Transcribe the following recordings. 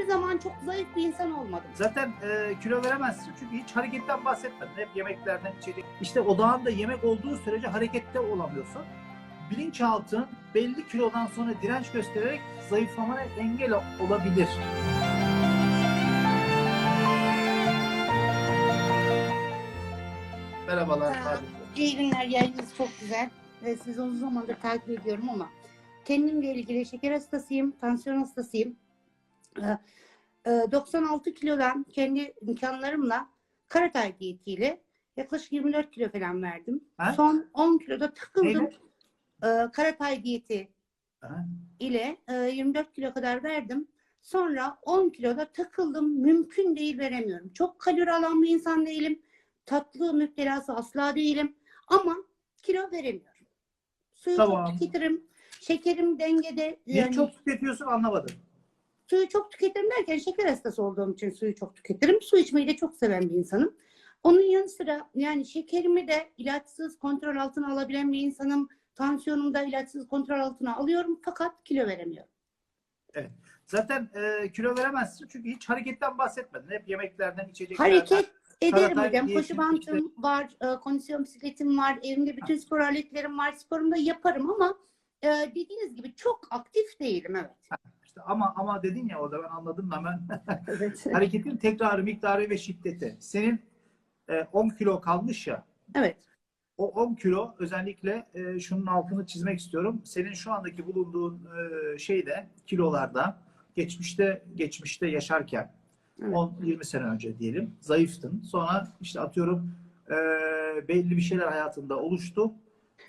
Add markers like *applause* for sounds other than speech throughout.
hiçbir zaman çok zayıf bir insan olmadım. Zaten e, kilo veremezsin çünkü hiç hareketten bahsetmedin. Hep yemeklerden içecek. İşte odağında yemek olduğu sürece harekette olamıyorsun. Bilinçaltın belli kilodan sonra direnç göstererek zayıflamana engel olabilir. Merhabalar. Merhaba. İyi günler, yayınınız çok güzel. Ve sizi uzun zamandır takip ediyorum ama kendimle ilgili şeker hastasıyım, tansiyon hastasıyım. Ee, e, 96 kilodan kendi imkanlarımla Karatay diyetiyle yaklaşık 24 kilo falan verdim. Ha? Son 10 kiloda takıldım. Neyle? Ee, Karatay diyeti Ha? ile e, 24 kilo kadar verdim. Sonra 10 kiloda takıldım. Mümkün değil veremiyorum. Çok kalori alan bir insan değilim. Tatlı müptelası asla değilim. Ama kilo veremiyorum. Suyu Tamam. çok tüketirim. Şekerim dengede. Niye Yani çok tüketiyorsun anlamadım. Suyu çok tüketirim derken şeker hastası olduğum için suyu çok tüketirim. Su içmeyi de çok seven bir insanım. Onun yanı sıra yani şekerimi de ilaçsız kontrol altına alabilen bir insanım. Tansiyonumu da ilaçsız kontrol altına alıyorum fakat kilo veremiyorum. Zaten e, kilo veremezsin çünkü hiç hareketten bahsetmedin. Hep yemeklerden, içeceklerden. Hareket ederim hocam. Koşu bantım var, e, kondisyon bisikletim var, evimde bütün spor aletlerim var. Sporumu da yaparım ama e, dediğiniz gibi çok aktif değilim evet. İşte ama ama dedin ya orada ben anladım hemen. *laughs* Evet. *laughs* Hareketin tekrarı, miktarı ve şiddeti. Senin e, 10 kilo kalmış ya. evet. O 10 kilo özellikle e, şunun altını çizmek istiyorum. Senin şu andaki bulunduğun e, şeyde kilolarda geçmişte geçmişte yaşarken Evet. 10-20 sene önce diyelim zayıftın. Sonra işte atıyorum e, belli bir şeyler hayatında oluştu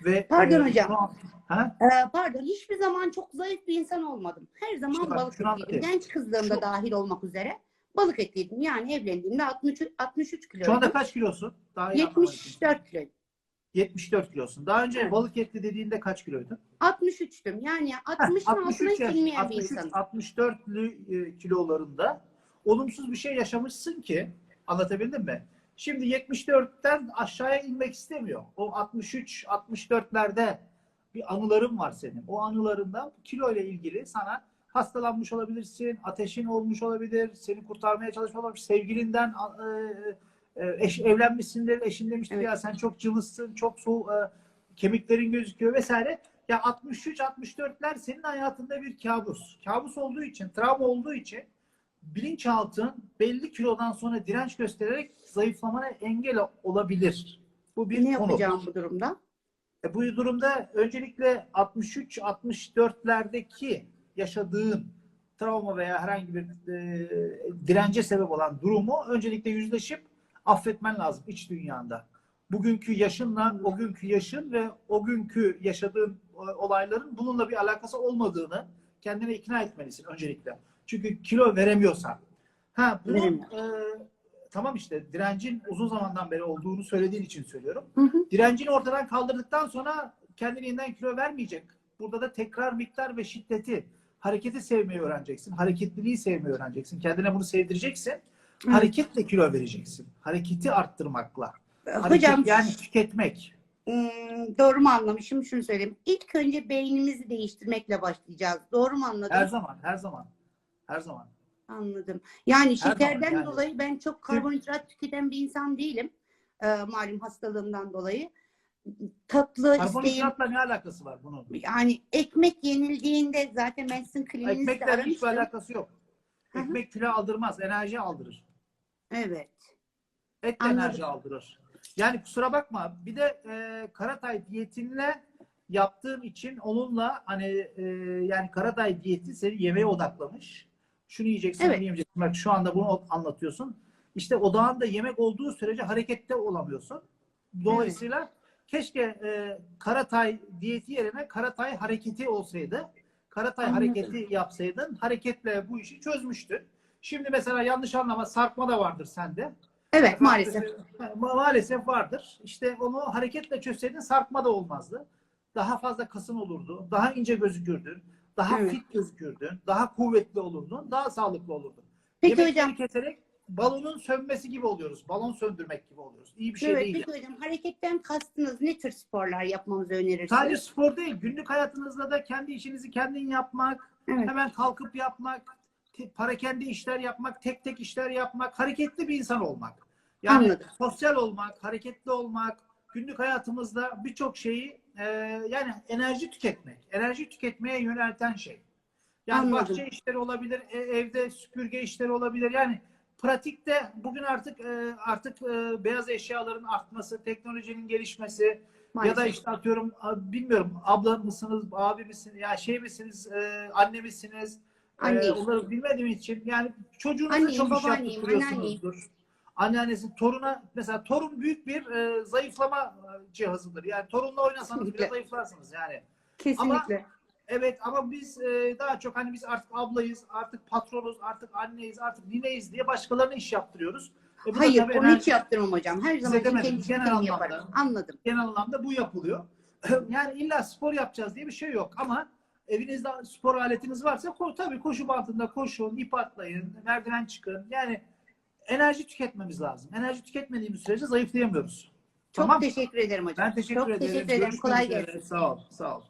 ve Pardon e, hocam. şu an- ha? Ee, pardon hiçbir zaman çok zayıf bir insan olmadım. Her zaman İşte balık anlatayım. Genç kızlığımda Şu- dahil olmak üzere balık etliydim. Yani evlendiğimde 63, 63 kilo. Şu anda kaç kilosun? Daha iyi anlamak için. 74 kilo. 74 kilosun. Daha önce Evet. balık etli dediğinde kaç kiloydun? 63'tüm. Yani 60'ın altına hiç inmeyen bir 63, insanım. 64'lü e, kilolarında olumsuz bir şey yaşamışsın ki anlatabildim mi? Şimdi 74'ten aşağıya inmek istemiyor. O 63, 64'lerde bir anıların var senin. O anılarında kilo ile ilgili sana hastalanmış olabilirsin, ateşin olmuş olabilir, seni kurtarmaya çalışmış olabilir, sevgilinden e, e, eş, evlenmişsindir, eşin demiştir Evet. ya sen çok cılızsın, çok soğuk, e, kemiklerin gözüküyor vesaire. Ya 63-64'ler senin hayatında bir kabus. Kabus olduğu için, travma olduğu için bilinçaltın belli kilodan sonra direnç göstererek zayıflamana engel olabilir. Bu bir Ne konu. yapacağım bu durumda? E, bu durumda öncelikle 63-64'lerdeki yaşadığın travma veya herhangi bir e, dirence sebep olan durumu öncelikle yüzleşip affetmen lazım iç dünyanda. Bugünkü yaşınla o günkü yaşın ve o günkü yaşadığın e, olayların bununla bir alakası olmadığını kendine ikna etmelisin öncelikle. Çünkü kilo veremiyorsan. Ha bunu Veremiyorum. e, tamam işte direncin uzun zamandan beri olduğunu söylediğin için söylüyorum. Hı hı. Direncini ortadan kaldırdıktan sonra kendiliğinden kilo vermeyecek. Burada da tekrar miktar ve şiddeti, hareketi sevmeyi öğreneceksin. Hareketliliği sevmeyi öğreneceksin. Kendine bunu sevdireceksin. Hareketle kilo vereceksin. Hareketi arttırmakla. Hareket Hocam yani tüketmek. hmm, doğru mu anlamışım? Şunu söyleyeyim. İlk önce beynimizi değiştirmekle başlayacağız. Doğru mu anladım? Her zaman, her zaman. Her zaman. Anladım. Yani zaman şekerden yani. dolayı ben çok karbonhidrat tüketen bir insan değilim. Ee, malum hastalığımdan dolayı. Tatlı isteğim. Karbonhidratla ne alakası var bunun? Yani ekmek yenildiğinde zaten ben sizin kliniğinizde Ekmekle hiçbir alakası yok. Hı hı. Ekmek kilo aldırmaz, enerji aldırır. Evet. Et Anladım. enerji aldırır. Yani kusura bakma. Bir de e, Karatay diyetinle yaptığım için onunla hani e, yani Karatay diyeti seni yemeğe odaklamış. Şunu yiyeceksin, Evet. yemeyeceksin. Bak şu anda bunu anlatıyorsun. İşte odağında yemek olduğu sürece harekette olamıyorsun. Dolayısıyla keşke e, Karatay diyeti yerine Karatay hareketi olsaydı. Karatay Anladım. hareketi yapsaydın hareketle bu işi çözmüştün. Şimdi mesela yanlış anlama sarkma da vardır sende. Evet maalesef. Ma- Maalesef vardır. İşte onu hareketle çözseydin sarkma da olmazdı. Daha fazla kasın olurdu. Daha ince gözükürdün. Daha Evet. fit gözükürdün. Daha kuvvetli olurdun. Daha sağlıklı olurdun. Peki Yemekleri hocam. keserek balonun sönmesi gibi oluyoruz. Balon söndürmek gibi oluyoruz. İyi bir şey Evet, değil. peki hocam hareketten kastınız ne tür sporlar yapmamızı önerirsiniz? Sadece spor değil. Günlük hayatınızda da kendi işinizi kendin yapmak, Evet. hemen kalkıp yapmak, te- parakende işler yapmak, tek tek işler yapmak, hareketli bir insan olmak. Yani Anladım. sosyal olmak, hareketli olmak, günlük hayatımızda birçok şeyi e, yani enerji tüketmek, enerji tüketmeye yönelten şey. Yani Anladım. bahçe işleri olabilir, e, evde süpürge işleri olabilir. Yani pratikte bugün artık e, artık e, beyaz eşyaların artması, teknolojinin gelişmesi ya Maalesef. da işte atıyorum bilmiyorum abla mısınız, abi misiniz, ya şey misiniz, anne misiniz? E, Anneyim. onları bilmediğim için yani çocuğunuza Anneyim, çok iş yaptırıyorsunuzdur. Anneannesi toruna mesela torun büyük bir e, zayıflama e, cihazıdır. Yani torunla oynasanız bile Kesinlikle. zayıflarsınız yani. Kesinlikle. Evet ama biz e, daha çok hani biz artık ablayız, artık patronuz, artık anneyiz, artık nineyiz diye başkalarına iş yaptırıyoruz. E Hayır, onu enerji- hiç yaptırmam hocam. Her zaman kendi genel anlamda. yaparım. Anladım. genel anlamda bu yapılıyor. *clears throat* yani illa spor yapacağız diye bir şey yok ama evinizde spor aletiniz varsa ko- tabii koşu bandında koşun, ip atlayın, merdiven çıkın. Yani enerji tüketmemiz lazım. Enerji tüketmediğimiz sürece zayıflayamıyoruz. Çok tamam. teşekkür ederim hocam. Ben teşekkür Çok ederim. teşekkür ederim. Görüşmek Kolay üzere. gelsin. Sağ ol. Sağ ol.